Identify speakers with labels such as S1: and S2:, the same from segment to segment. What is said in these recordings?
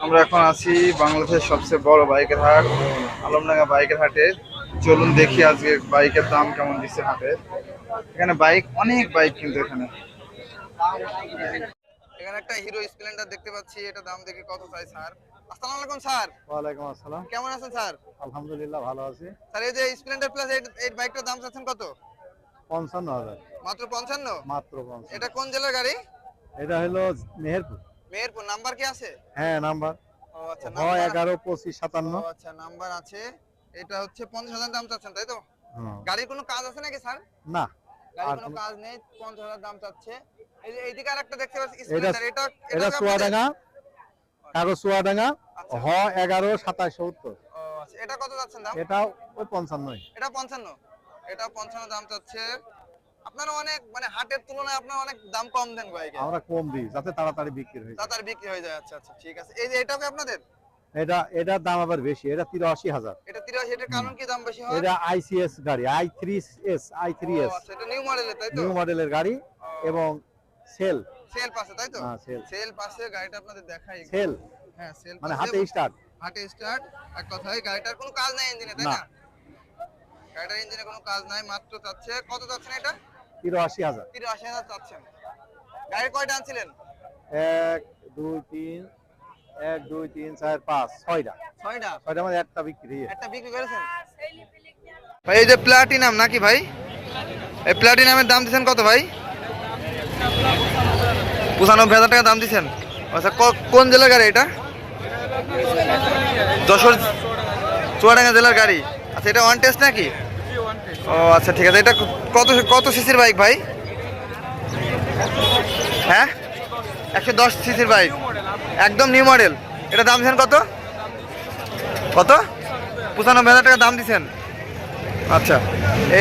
S1: আমরা এখন আছি বাংলাদেশের সবচেয়ে বড় বাইকের হাট আলমডাঙ্গা বাইকের হাটে। চলুন দেখি আজকে বাইকের দাম কেমন দিচ্ছে হাটে। এখানে বাইক অনেক বাইক কিন্তু এখানে। এখানে একটা হিরো স্প্লেন্ডার দেখতে পাচ্ছি এটা দাম দেখে কত চাই স্যার? আসসালামু আলাইকুম স্যার।
S2: আসসালাম।
S1: কেমন আছেন স্যার?
S2: আলহামদুলিল্লাহ ভালো আছি।
S1: স্যার এই যে স্প্লেন্ডার প্লাস এই বাইকটার দাম চাচ্ছেন কত?
S2: পঞ্চান্ন হাজার।
S1: মাত্র পঞ্চান্ন?
S2: মাত্র পঞ্চান্ন।
S1: এটা কোন জেলার গাড়ি?
S2: এটা হলো মেহেরপুর।
S1: মেহেরপুর নাম্বার কি আছে?
S2: হ্যাঁ নাম্বার।
S1: ও আচ্ছা নাম্বার ও আচ্ছা নাম্বার আছে। এটা হচ্ছে পঞ্চাশ হাজার দাম চাচ্ছেন তাই তো? গাড়ির কোনো কাজ আছে নাকি স্যার?
S2: না।
S1: গাড়ির কোনো কাজ নেই পঞ্চাশ হাজার দাম চাচ্ছে। এই যে এইদিকে আর একটা দেখতে পাচ্ছি
S2: এটা-
S1: স্প্লেন্ডার এটা
S2: এটা
S1: কি
S2: চুয়াডাঙ্গা কাগজ চুয়াডাঙ্গা
S1: আচ্ছা।
S2: হ
S1: ও আচ্ছা এটা কত যাচ্ছেন দাম?
S2: এটা ওই পঞ্চান্নই।
S1: এটা পঞ্চান্ন। এটা পঞ্চান্ন দাম চাচ্ছে আপনারা অনেক মানে হাটের তুলনায় আপনারা অনেক দাম কম দেন বাইকে
S2: আমরা কম দিই যাতে তাড়াতাড়ি বিক্রি হয়ে যায়।
S1: তাড়াতাড়ি বিক্রি হয়ে যায় আচ্ছা আচ্ছা ঠিক আছে। এই যে এটাও কি আপনাদের?
S2: এটা এটার দাম আবার বেশি এটা তিরাশি হাজার।
S1: এটা তিরাশি এটার কারণ কি দাম বেশি হয়?
S2: এটা আইসিএস গাড়ি I three S I three
S1: O
S2: S
S1: আচ্ছা এটা নিউ মডেলের তাই তো?
S2: নিউ মডেলের গাড়ি এবং সেল।
S1: সেল পাশে তাই তো?
S2: হ্যাঁ সেল।
S1: সেল পাশে গাড়িটা আপনাদের দেখাই।
S2: সেল।
S1: হ্যাঁ সেল
S2: মানে হাতে স্টার্ট
S1: হাটে স্টার্ট এক কথায় গাড়িটার কোনো কাজ নাই ইঞ্জিনে তাই
S2: না।
S1: না? গাড়িটার ইঞ্জিনে কোনো কাজ নাই মাত্র চাচ্ছে কত চাচ্ছেন এটা?
S2: তিরাশি হাজার।
S1: তিরাশি হাজার চাচ্ছেন। গাড়ি কয়টা আনছিলেন?
S2: এক দুই তিন এক দুই তিন চার পাঁচ ছয়টা।
S1: ছয়টা?
S2: ছয়টা মানে একটা বিক্রি
S1: একটা বিক্রি করেছেন? ভাই এই যে প্লাটিনাম নাকি ভাই? এই প্লাটিনামের দাম দিচ্ছেন কত ভাই? পঁচানব্বই হাজার টাকা দাম দিচ্ছেন। আচ্ছা কোন জেলার গাড়ি এটা? যশোর চুয়াডাঙ্গা জেলার গাড়ি। আচ্ছা এটা ওয়ান টেস্ট নাকি? ও আচ্ছা ঠিক আছে। এটা কত কত সিসির বাইক ভাই? হ্যাঁ? একশো দশ সিসির বাইক। একদম নিউ মডেল। এটা দাম দিচ্ছেন কত? কত? পঁচানব্বই হাজার টাকা দাম দিচ্ছেন আচ্ছা।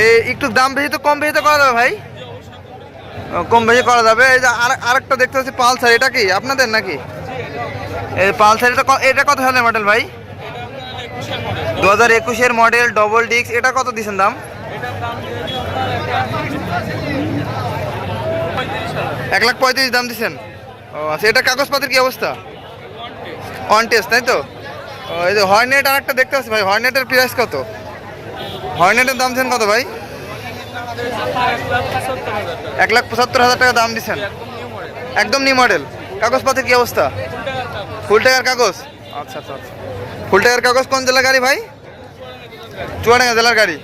S1: এই একটু দাম বেশি তো কম বেশি তো করা যাবে ভাই? কম বেশি করা যাবে। এই যে আর আরেকটা দেখতে পাচ্ছি, পালসার। এটা কি? আপনাদের নাকি? এই পালসার এটা এটা কত সালের মডেল ভাই? দু হাজার একুশের মডেল ডবল ডিস্ক এটা কত দিচ্ছেন দাম? এক লাখ পঁয়ত্রিশ দাম দিচ্ছেন ও আচ্ছা এটা কাগজপত্রের কি অবস্থা? অন টেস্ট তাই তো? এই যে হর্নেট আর একটা দেখতে পাচ্ছি ভাই হর্নেটের প্রাইস কত? হর্নেটের দাম দিচ্ছেন কত ভাই? এক লাখ পঁচাত্তর হাজার টাকা দাম দিচ্ছেন একদম নিউ মডেল কাগজপত্রের কি অবস্থা? ফুল টাকার কাগজ? আচ্ছা আচ্ছা আচ্ছা। ফুল টাকার কাগজ কোন জেলার গাড়ি ভাই? চুয়াডাঙ্গা জেলার গাড়ি।